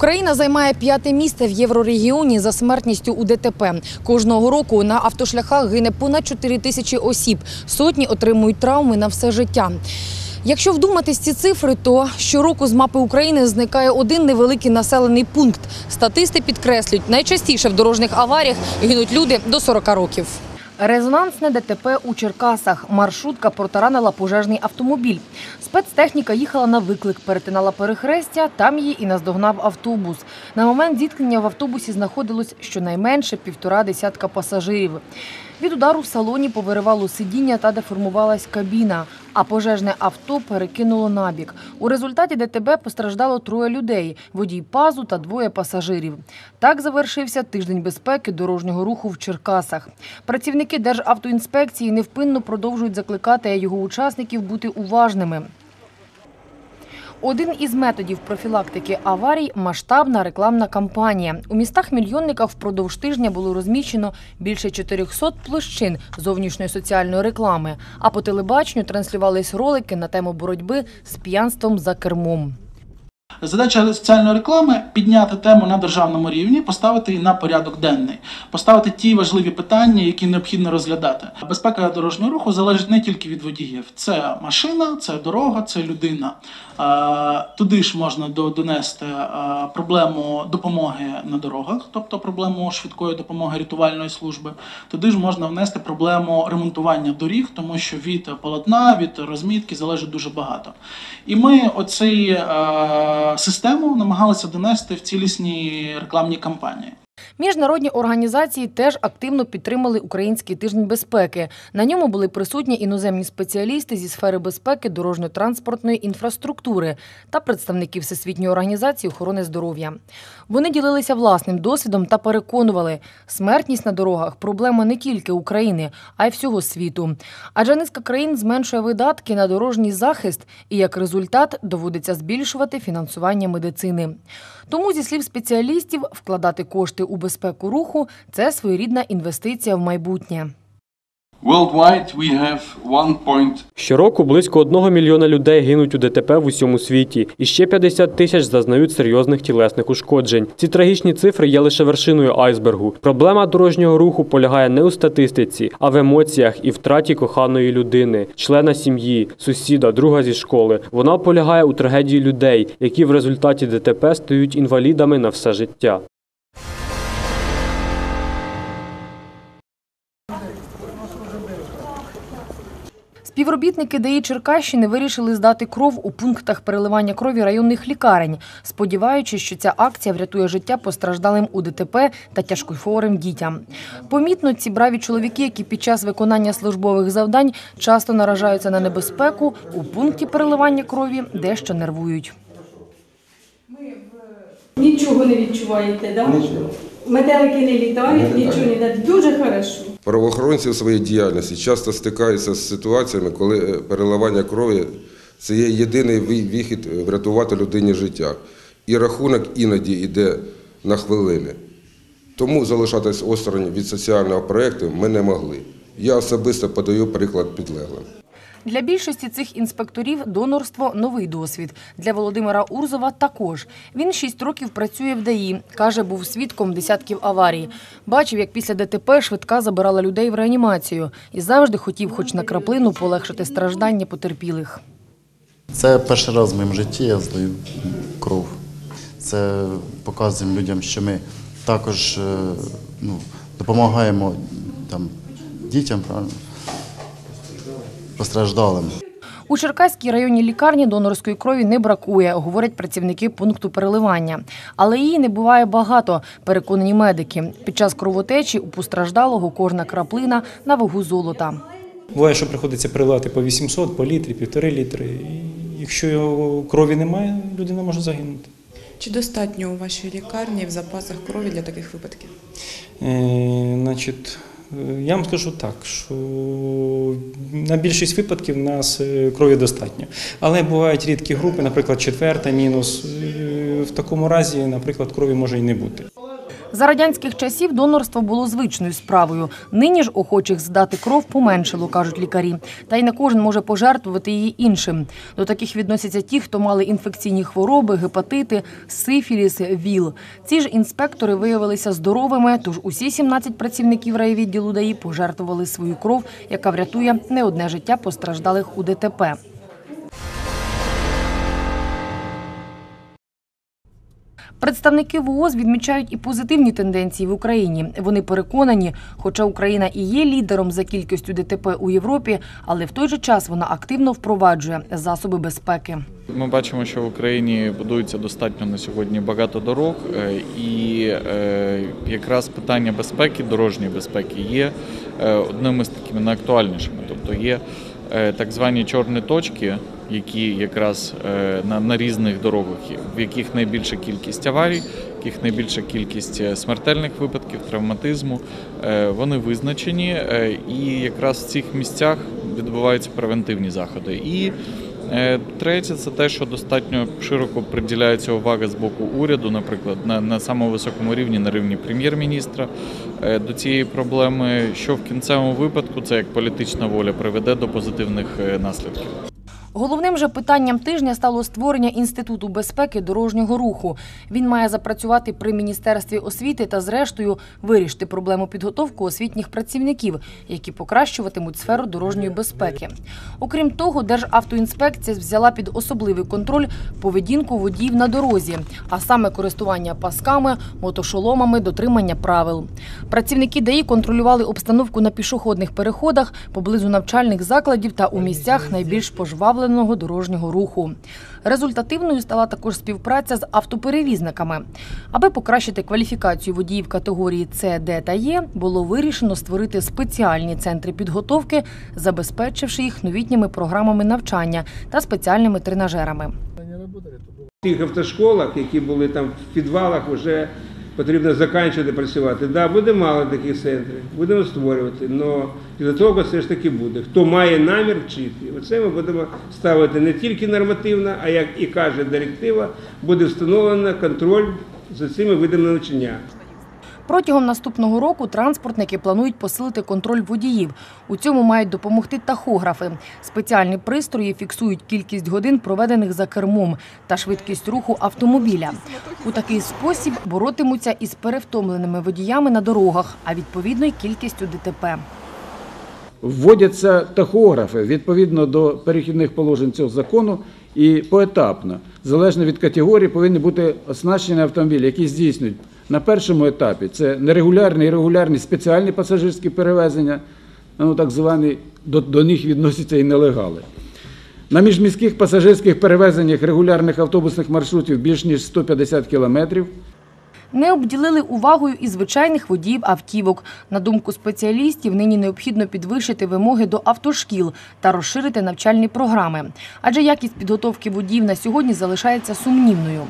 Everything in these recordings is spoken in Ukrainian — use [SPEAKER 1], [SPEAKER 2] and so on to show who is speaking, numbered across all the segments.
[SPEAKER 1] Україна займає п'яте місце в єврорегіоні за смертністю у ДТП. Кожного року на автошляхах гине понад 4 тисячі осіб. Сотні отримують травми на все життя. Якщо вдуматись ці цифри, то щороку з мапи України зникає один невеликий населений пункт. Статисти підкреслюють, найчастіше в дорожніх аваріях гинуть люди до 40 років. Резонансне ДТП у Черкасах. Маршрутка протаранила пожежний автомобіль. Спецтехніка їхала на виклик, перетинала перехрестя, там її і наздогнав автобус. На момент зіткнення в автобусі знаходилось щонайменше півтора десятка пасажирів. Від удару в салоні повиривало сидіння та деформувалась кабіна, а пожежне авто перекинуло набік. У результаті ДТБ постраждало троє людей – водій пазу та двоє пасажирів. Так завершився тиждень безпеки дорожнього руху в Черкасах. Працівники Державтоінспекції невпинно продовжують закликати його учасників бути уважними. Один із методів профілактики аварій – масштабна рекламна кампанія. У містах-мільйонниках впродовж тижня було розміщено більше 400 площин зовнішньої соціальної реклами, а по телебаченню транслювались ролики на тему боротьби з п'янством за кермом.
[SPEAKER 2] Задача соціальної реклами підняти тему на державному рівні, поставити її на порядок денний, поставити ті важливі питання, які необхідно розглядати. Безпека дорожнього руху залежить не тільки від водіїв. Це машина, це дорога, це людина. Туди ж можна донести проблему допомоги на дорогах, тобто проблему швидкої допомоги рятувальної служби. Туди ж можна внести проблему ремонтування доріг, тому що від полотна, від розмітки залежить дуже багато. І ми оцей систему намагалися донести в цілісній рекламній кампанії.
[SPEAKER 1] Міжнародні організації теж активно підтримали Український тиждень безпеки. На ньому були присутні іноземні спеціалісти зі сфери безпеки дорожньо-транспортної інфраструктури та представники Всесвітньої організації охорони здоров'я. Вони ділилися власним досвідом та переконували, смертність на дорогах проблема не тільки України, а й всього світу. Адже низка країн зменшує видатки на дорожній захист і як результат доводиться збільшувати фінансування медицини. Тому, зі слів спеціалістів, вкладати кошти у безпеку руху це своєрідна інвестиція в майбутнє.
[SPEAKER 3] Worldwide, we have 1.
[SPEAKER 4] Щороку близько одного мільйона людей гинуть у ДТП в усьому світі, і ще 50 тисяч зазнають серйозних тілесних ушкоджень. Ці трагічні цифри є лише вершиною айсбергу. Проблема дорожнього руху полягає не у статистиці, а в емоціях і втраті коханої людини, члена сім'ї, сусіда, друга зі школи. Вона полягає у трагедії людей, які в результаті ДТП стають інвалідами на все життя.
[SPEAKER 1] Співробітники ДАІ Черкащини вирішили здати кров у пунктах переливання крові районних лікарень, сподіваючись, що ця акція врятує життя постраждалим у ДТП та тяжкохворим дітям. Помітно, ці браві чоловіки, які під час виконання службових завдань часто наражаються на небезпеку, у пункті переливання крові дещо нервують.
[SPEAKER 5] Нічого не відчуваєте, да? Метелики не літають, нічого не літають. Дуже хорошо.
[SPEAKER 6] Правоохоронці у своїй діяльності часто стикаються з ситуаціями, коли е, переливання крові це є єдиний вихід е, врятувати людині життя. І рахунок іноді йде на хвилини. Тому залишатись осторонь від соціального проєкту ми не могли. Я особисто подаю приклад підлеглим.
[SPEAKER 1] Для більшості цих інспекторів донорство новий досвід. Для Володимира Урзова також. Він шість років працює в ДАІ. Каже, був свідком десятків аварій. Бачив, як після ДТП швидка забирала людей в реанімацію і завжди хотів, хоч на краплину, полегшити страждання потерпілих.
[SPEAKER 7] Це перший раз в моєму житті я здаю кров. Це показуємо людям, що ми також е, ну, допомагаємо там, дітям, правильно? Постраждалим.
[SPEAKER 1] У Черкаській районній лікарні донорської крові не бракує, говорять працівники пункту переливання. Але її не буває багато, переконані медики. Під час кровотечі у постраждалого кожна краплина на вагу золота.
[SPEAKER 8] Буває, що приходиться переливати по 800, по літрі, півтори літри. І якщо його крові немає, людина може загинути.
[SPEAKER 9] Чи достатньо у вашій лікарні в запасах крові для таких випадків?
[SPEAKER 8] Е, значить, я вам скажу так, що на більшість випадків в нас е, крові достатньо. Але бувають рідкі групи, наприклад, четверта мінус. Е, В такому разі, наприклад, крові може і не бути.
[SPEAKER 1] За радянських часів донорство було звичною справою. Нині ж охочих здати кров поменшало, кажуть лікарі. Та й не кожен може пожертвувати її іншим. До таких відносяться ті, хто мали інфекційні хвороби, гепатити, сифіліс, ВІЛ. Ці ж інспектори виявилися здоровими, тож усі 17 працівників райвідділу ДАІ пожертвували свою кров, яка врятує не одне життя постраждалих у ДТП. Представники ВООЗ відмічають і позитивні тенденції в Україні. Вони переконані, хоча Україна і є лідером за кількістю ДТП у Європі, але в той же час вона активно впроваджує засоби безпеки.
[SPEAKER 10] Ми бачимо, що в Україні будується достатньо на сьогодні багато дорог, е, і е, якраз питання безпеки, дорожньої безпеки є е, одним із такими найактуальнішими. Тобто є так звані чорні точки, які якраз е, на, на різних дорогах, в яких найбільша кількість аварій, в яких найбільша кількість е, смертельних випадків, травматизму. Е, Вони визначені, е, і якраз в цих місцях відбуваються превентивні заходи. І Е, Третє, це те, що достатньо широко приділяється увага з боку уряду, наприклад, на, на самому високому рівні, на рівні прем'єр-міністра е, до цієї проблеми, що в кінцевому випадку це як політична воля приведе до позитивних е, наслідків.
[SPEAKER 1] Головним же питанням тижня стало створення інституту безпеки дорожнього руху. Він має запрацювати при міністерстві освіти та, зрештою, вирішити проблему підготовки освітніх працівників, які покращуватимуть сферу дорожньої безпеки. Окрім того, Державтоінспекція взяла під особливий контроль поведінку водіїв на дорозі, а саме користування пасками, мотошоломами, дотримання правил. Працівники ДАІ контролювали обстановку на пішохідних переходах поблизу навчальних закладів та у місцях найбільш пожвавленого дорожнього руху. Результативною стала також співпраця з автоперевізниками. Аби покращити кваліфікацію водіїв категорії С, Д та Е, було вирішено створити спеціальні центри підготовки, забезпечивши їх новітніми програмами навчання та спеціальними тренажерами.
[SPEAKER 11] В тих автошколах, які були там в підвалах, вже потрібно закінчувати працювати. Да, буде мало таких центрів, будемо створювати, але підготовка все ж таки буде. Хто має намір вчити, оце ми будемо ставити не тільки нормативно, а як і каже директива, буде встановлено контроль за цими видами навчання.
[SPEAKER 1] Протягом наступного року транспортники планують посилити контроль водіїв. У цьому мають допомогти тахографи. Спеціальні пристрої фіксують кількість годин, проведених за кермом, та швидкість руху автомобіля. У такий спосіб боротимуться із перевтомленими водіями на дорогах, а відповідно й кількістю ДТП.
[SPEAKER 12] Вводяться тахографи відповідно до перехідних положень цього закону і поетапно, залежно від категорії, повинні бути оснащені автомобілі, які здійснюють на першому етапі це нерегулярні і регулярні спеціальні пасажирські перевезення, ну так звані до, до них відносяться і нелегали. На міжміських пасажирських перевезеннях регулярних автобусних маршрутів більш ніж 150 кілометрів.
[SPEAKER 1] Не обділили увагою і звичайних водіїв автівок. На думку спеціалістів, нині необхідно підвищити вимоги до автошкіл та розширити навчальні програми. Адже якість підготовки водіїв на сьогодні залишається сумнівною.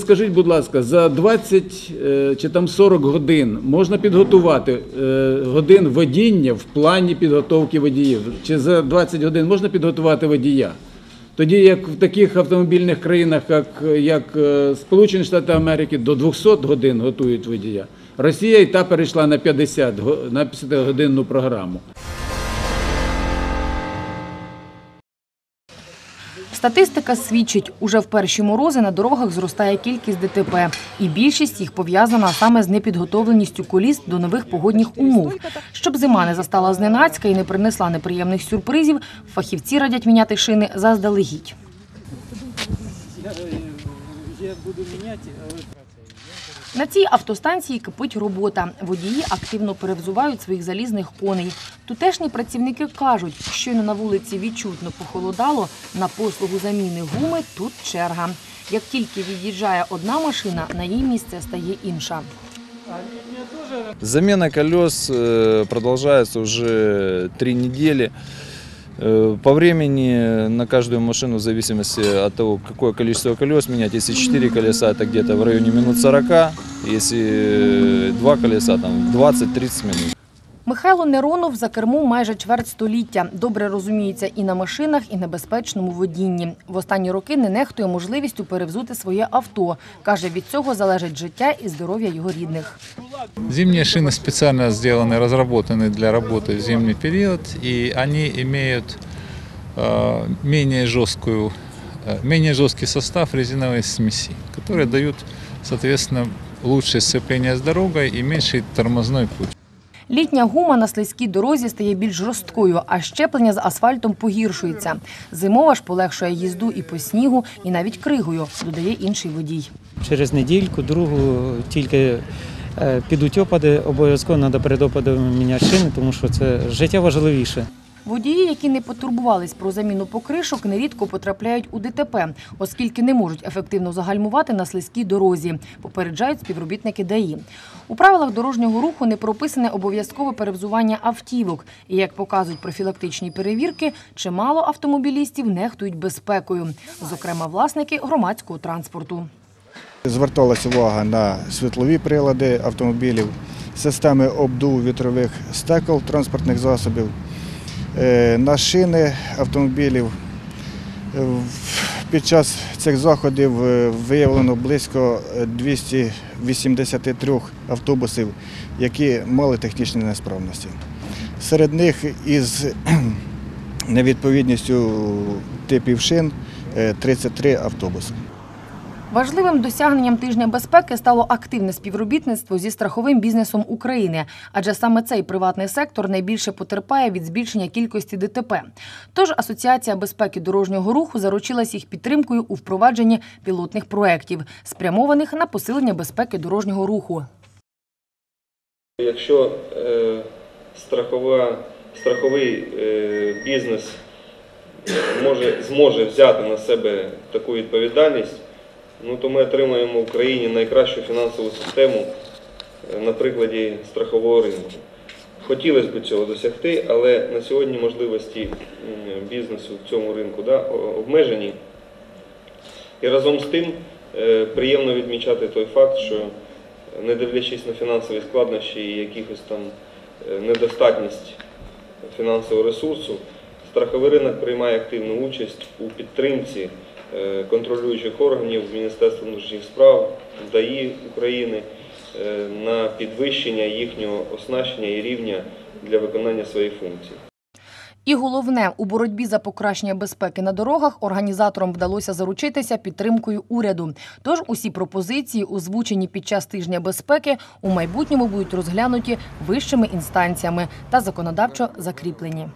[SPEAKER 12] Скажіть, будь ласка, за 20 е, чи там 40 годин можна підготувати е, годин водіння в плані підготовки водіїв? Чи за 20 годин можна підготувати водія? Тоді як в таких автомобільних країнах, як, як е, Сполучені Штати Америки, до 200 годин готують водія. Росія і та перейшла на 50 го- на 50 годинну програму.
[SPEAKER 1] Статистика свідчить, уже в перші морози на дорогах зростає кількість ДТП, і більшість їх пов'язана саме з непідготовленістю коліс до нових погодних умов. Щоб зима не застала зненацька і не принесла неприємних сюрпризів, фахівці радять міняти шини заздалегідь. На цій автостанції кипить робота. Водії активно перевзувають своїх залізних коней. Тутешні працівники кажуть, щойно на вулиці відчутно похолодало, на послугу заміни гуми тут черга. Як тільки від'їжджає одна машина, на її місце стає інша.
[SPEAKER 13] Замена колес э, продолжается уже три недели. Э, По времени на каждую машину, в зависимости от того, какое количество колес менять, если 4 колеса, это где-то в районе минут 40, если 2 колеса, там 20-30 минут.
[SPEAKER 1] Михайло Неронов за кермом майже чверть століття. Добре розуміється і на машинах, і на безпечному водінні. В останні роки не нехтує можливістю перевзути своє авто. Каже, від цього залежить життя і здоров'я його рідних.
[SPEAKER 14] Зимние шины специально сделаны, разработаны для работы в зимний период, и они имеют э, менее, жесткую, э, менее жесткий состав резиновой смеси, которые дают, соответственно, лучшее сцепление с дорогой и меньший тормозной путь.
[SPEAKER 1] Літня гума на слизькій дорозі стає більш жорсткою, а щеплення з асфальтом погіршується. Зимова ж полегшує їзду і по снігу, і навіть кригою, додає інший водій.
[SPEAKER 8] Через недільку, другу тільки е, підуть опади, обов'язково треба перед опадом міняти шини, тому що це життя важливіше.
[SPEAKER 1] Водії, які не потурбувались про заміну покришок, нерідко потрапляють у ДТП, оскільки не можуть ефективно загальмувати на слизькій дорозі, попереджають співробітники ДАІ. У правилах дорожнього руху не прописане обов'язкове перевзування автівок. І, як показують профілактичні перевірки, чимало автомобілістів нехтують безпекою, зокрема власники громадського транспорту.
[SPEAKER 15] Зверталася увага на світлові прилади автомобілів, системи обдуву вітрових стекол транспортних засобів, на шини автомобілів. Е, Під час цих заходів е, виявлено близько е, 283 автобусів, які мали технічні несправності. Серед них із невідповідністю типів шин е, 33 автобуси.
[SPEAKER 1] Важливим досягненням тижня безпеки стало активне співробітництво зі страховим бізнесом України, адже саме цей приватний сектор найбільше потерпає від збільшення кількості ДТП. Тож Асоціація безпеки дорожнього руху заручилась їх підтримкою у впровадженні пілотних проєктів, спрямованих на посилення безпеки дорожнього руху.
[SPEAKER 16] Якщо е, страхова, страховий е, бізнес може, зможе взяти на себе таку відповідальність, ну, то ми отримаємо в Україні найкращу фінансову систему е, на прикладі страхового ринку. Хотілося б цього досягти, але на сьогодні можливості бізнесу в цьому ринку да, обмежені. І разом з тим е, приємно відмічати той факт, що не дивлячись на фінансові складнощі і якихось там е, недостатність фінансового ресурсу, страховий ринок приймає активну участь у підтримці е, контролюючих органів Міністерства внутрішніх справ, ДАІ України е, на підвищення їхнього оснащення і рівня для виконання своїх функцій.
[SPEAKER 1] І головне, у боротьбі за покращення безпеки на дорогах організаторам вдалося заручитися підтримкою уряду. Тож усі пропозиції, озвучені під час тижня безпеки, у майбутньому будуть розглянуті вищими інстанціями та законодавчо закріплені.